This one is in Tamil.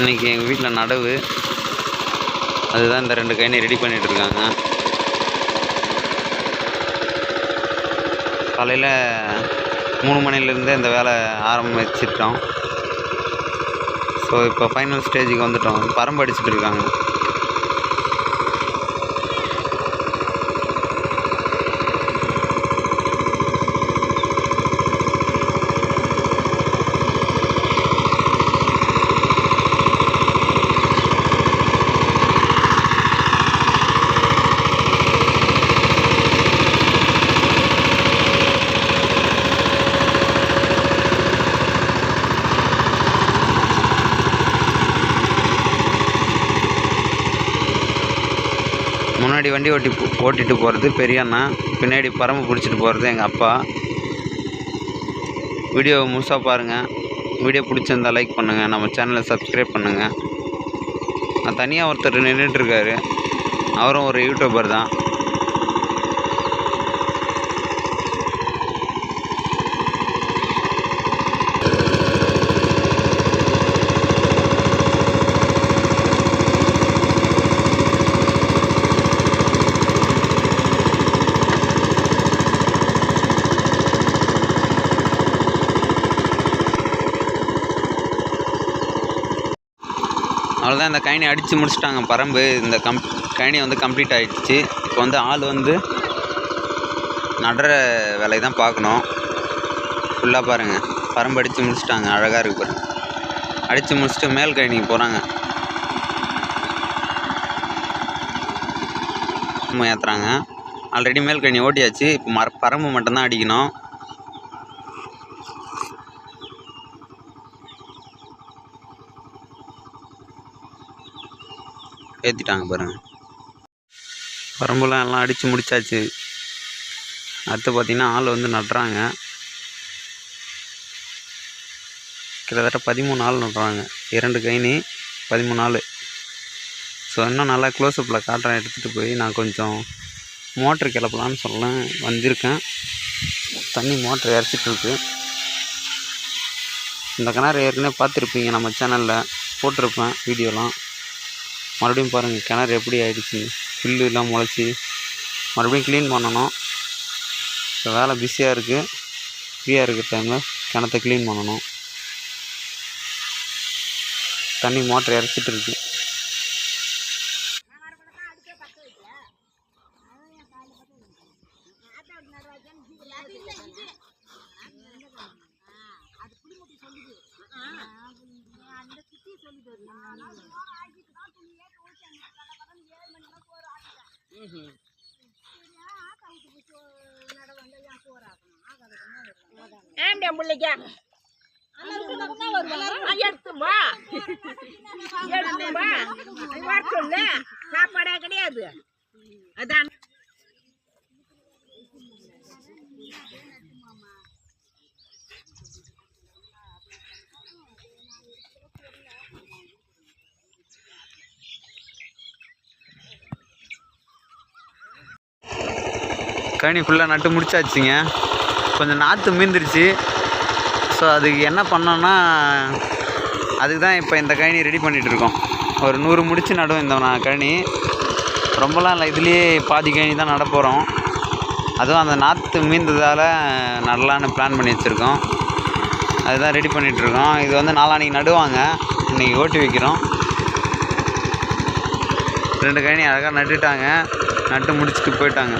இன்றைக்கி எங்கள் வீட்டில் நடவு. அதுதான் இந்த ரெண்டு கையினை ரெடி பண்ணிகிட்ருக்காங்க இருக்காங்க. காலையில் மூணு மணிலேருந்தே இந்த வேலை ஆரம்பிச்சிட்டோம். ஸோ இப்போ ஃபைனல் ஸ்டேஜுக்கு வந்துட்டோம். பரம்பு அடிச்சுட்டு இருக்காங்க. முன்னாடி வண்டி ஓட்டி ஓட்டிகிட்டு ஓட்டிட்டு போகிறது பெரிய அண்ணா. பின்னாடி பரம்பு பிடிச்சிட்டு போகிறது எங்கள் அப்பா. வீடியோ முழுசாக பாருங்கள் வீடியோ பிடிச்சிருந்தா லைக் பண்ணுங்கள் நம்ம சேனலை சப்ஸ்கிரைப் பண்ணுங்கள் நான் தனியாக ஒருத்தர் நின்றுட்டுருக்காரு அவரும் ஒரு யூடியூபர் தான். அவ்வளோதான் இந்த கயனி அடித்து முடிச்சிட்டாங்க பரம்பு. இந்த கம் கயனி வந்து கம்ப்ளீட் ஆகிடுச்சு இப்போ வந்து ஆள் வந்து நடுற வேலையை தான் பார்க்கணும். ஃபுல்லாக பாருங்கள் பரம்பு அடித்து முடிச்சிட்டாங்க. அழகாக இருக்கு பாருங்க. அடித்து முடிச்சுட்டு மேல் கயனிக்கு போகிறாங்க ஏற்றுறாங்க ஆல்ரெடி மேல் கழனி ஓட்டியாச்சு. இப்போ மர பரம்பு மட்டும்தான் அடிக்கணும். ஏற்றிட்டாங்க பாருங்கள் பரம்புலாம் எல்லாம் அடித்து முடிச்சாச்சு. அடுத்து பார்த்திங்கன்னா ஆள் வந்து நடுறாங்க. கிட்டத்தட்ட பதிமூணு ஆள் நடுறாங்க. இரண்டு கைனி பதிமூணு ஆள். ஸோ இன்னும் நல்லா க்ளோஸ்அப்பில் காட்டுறேன். எடுத்துகிட்டு போய் நான் கொஞ்சம் மோட்ரு கிளப்பலான்னு சொல்ல வந்திருக்கேன். தண்ணி மோட்ரு இறச்சிட்டு இருக்கு. இந்த கிணறு ஏற்கனவே பார்த்துருப்பீங்க நம்ம சேனலில் போட்டிருப்பேன் வீடியோலாம். மறுபடியும் பாருங்கள் கிணறு எப்படி ஆயிடுச்சு புல்லு எல்லாம் முளைச்சி மறுபடியும் க்ளீன் பண்ணணும் இப்போ வேலை பிஸியாக இருக்குது ஃப்ரீயாக இருக்கிற டைமில் கிணத்த க்ளீன் பண்ணணும் தண்ணி மோட்டர் இறச்சிட்டு இருக்கு ஏன்டா பிள்ளைக்கு எடுத்துமா? எடுத்துமா? வர சொல்லு. சாப்பாடா கிடையாது. அதான். கழனி ஃபுல்லாக நட்டு முடிச்சாச்சுங்க. கொஞ்சம் நாற்று மீந்துருச்சு. ஸோ அதுக்கு என்ன பண்ணோன்னா அதுக்கு தான் இப்போ இந்த கழனி ரெடி பண்ணிகிட்டு இருக்கோம். ஒரு நூறு முடிச்சு நடுவோம் இந்த நான் கழனி. ரொம்பலாம் இல்லை இதுலேயே பாதி கழனி தான் நட போகிறோம் அதுவும் அந்த நாற்று மீந்ததால் நடலான்னு பிளான் பண்ணி வச்சுருக்கோம். அதுதான் ரெடி பண்ணிகிட்ருக்கோம் இது வந்து நாளான்னைக்கு நடுவாங்க. இன்றைக்கி ஓட்டி வைக்கிறோம். ரெண்டு கழனி அழகாக நட்டுட்டாங்க. நட்டு முடிச்சுட்டு போயிட்டாங்க.